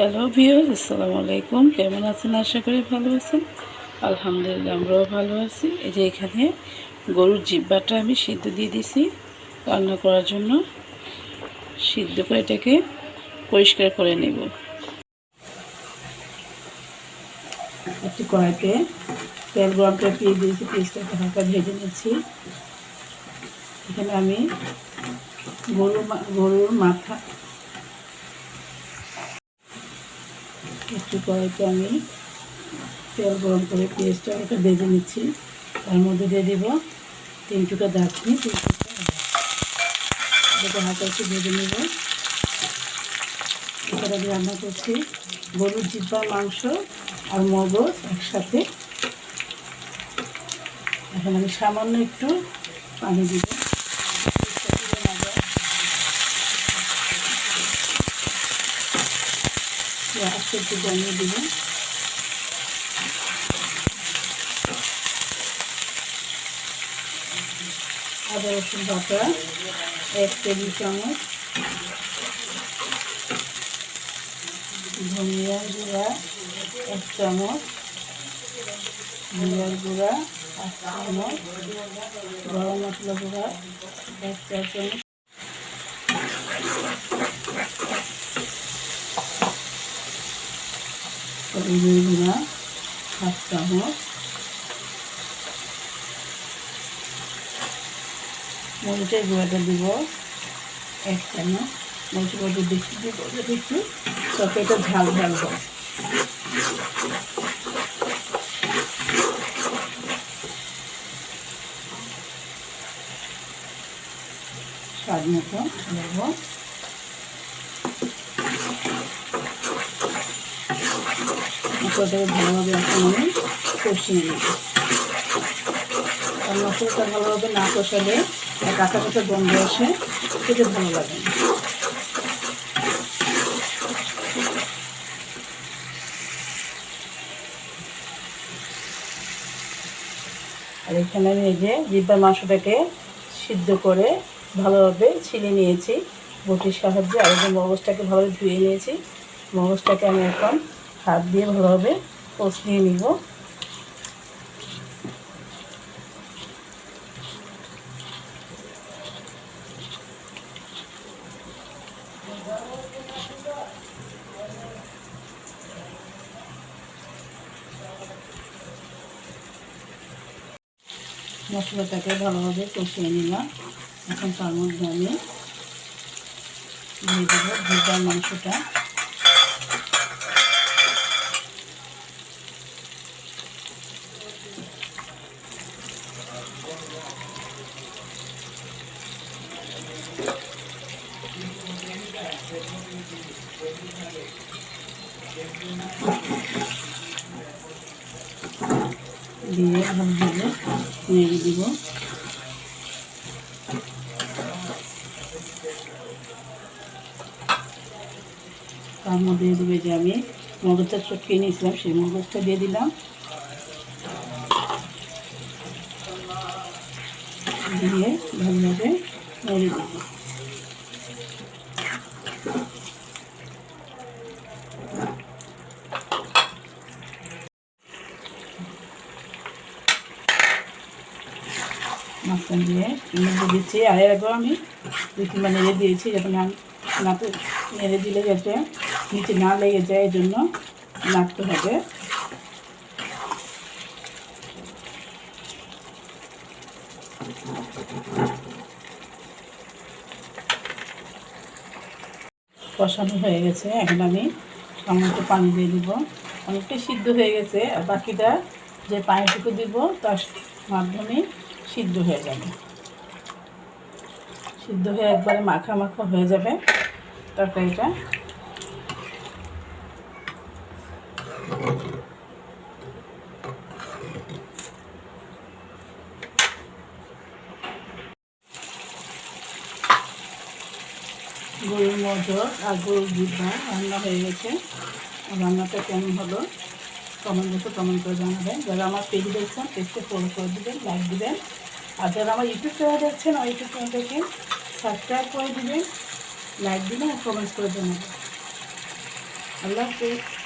Hello ভিউর আসসালামু আলাইকুম কেমন আছেন? আশা করি ভালো আছেন। আলহামদুলিল্লাহ, আমরাও ভালো আছি। এই যে এখানে গরুর জিব্বাটা আমি সিদ্ধ দিয়ে দিছি রান্না করার জন্য। সিদ্ধ করে এটাকে পরিষ্কার করে নেব। একটি কড়াইতে তেল গরম করে পেঁয়াজ দিয়েছি। পেঁয়াজটাকে হালকা ভেজে নিচ্ছি। এখানে আমি গরুর গরুর মাথা একটু কড়াইতে আমি তেল গরম করে পেঁয়াজটা একটা ভেজে নিচ্ছি। তার মধ্যে দিয়ে দিব তিন টুকা দারচিনি, তিন টুকা এলাচ। এটাকে হালকা একটু ভেজে নেব। আমি রান্না করছি গরুর জিব্বার মাংস আর মগজ একসাথে। এখন আমি সামান্য একটু পানি দিব আস্তে একটু জানিয়ে দিব। আদা রসুন বাটা, এক টেবিল চামচ। ধনিয়ার গুঁড়া, এক চামচ। জিরার গুঁড়া এক চামচ। গরম মশলা গুঁড়া, এক চা চামচ হলুদের গুঁড়া মরিচের গুঁড়াটা দিব এক চামচ। মরিচের গুঁড়াটা বেশি দিব একটু তরকারিটা ঝাল ঝাল হয় স্বাদ মতো দেবো মশলাটাকে ভালোভাবে এখন আমি কষিয়ে নিই কারণ মশলাটা ভালোভাবে না কষালে কাঁচা কাঁচা গন্ধ আসে খেতে ভালো লাগে। আর এখানে আমি যে জিব্বার মাংসটাকে সিদ্ধ করে ভালোভাবে ছিলে নিয়েছি। বটির সাহায্যে আর মগজটাকে ভালোভাবে ধুয়ে নিয়েছি। মগজটাকে আমি এখন হাত দিয়ে ভালোভাবে কষিয়ে নিব। মশলাটাকে ভালোভাবে কষিয়ে নিলাম। এখন তার মধ্যে আমি দিয়ে দেবো মাংসটা। দিয়ে ভালোভাবে নেড়ে দিব। তার মধ্যে দেবে যে আমি মগজটা চটকিয়ে নিয়েছিলাম, সেই মগজটা দিয়ে দিলাম। দিয়ে ভালোভাবে নেড়ে দিয়ে নেড়ে দিচ্ছি, আর এর আমি দুই তিনবার নেড়ে দিয়েছি, যাতে না নাতে নেড়ে দিলে যাতে নিচে না লেগে যায় এই জন্য নাড়তে হবে। কষানো হয়ে গেছে। এখন আমি সামান্য পানি দিয়ে দিব। অনেকটা সিদ্ধ হয়ে গেছে। আর বাকিটা যে পানিটুকু দিব, তার মাধ্যমে সিদ্ধ হয়ে যাবে। সিদ্ধ হয়ে একবারে মাখা মাখা হয়ে যাবে তরকারিটা গরুর মজর আর গরুর রান্না হয়ে গেছে। রান্নাটা কেমন হলো? কমেন্ট বক্সে কমেন্ট করে জানাবেন। যারা আমার পেজ দেখছেন পেজকে ফলো করে দেবেন লাইক দেবেন। আর যারা আমার ইউটিউব চ্যানেল দেখছেন, আমার ইউটিউব চ্যানেলটাকে সাবস্ক্রাইব করে দেবেন লাইক দেবেন আর কমেন্ট করে জানাবেন। আল্লাহ হাফেজ।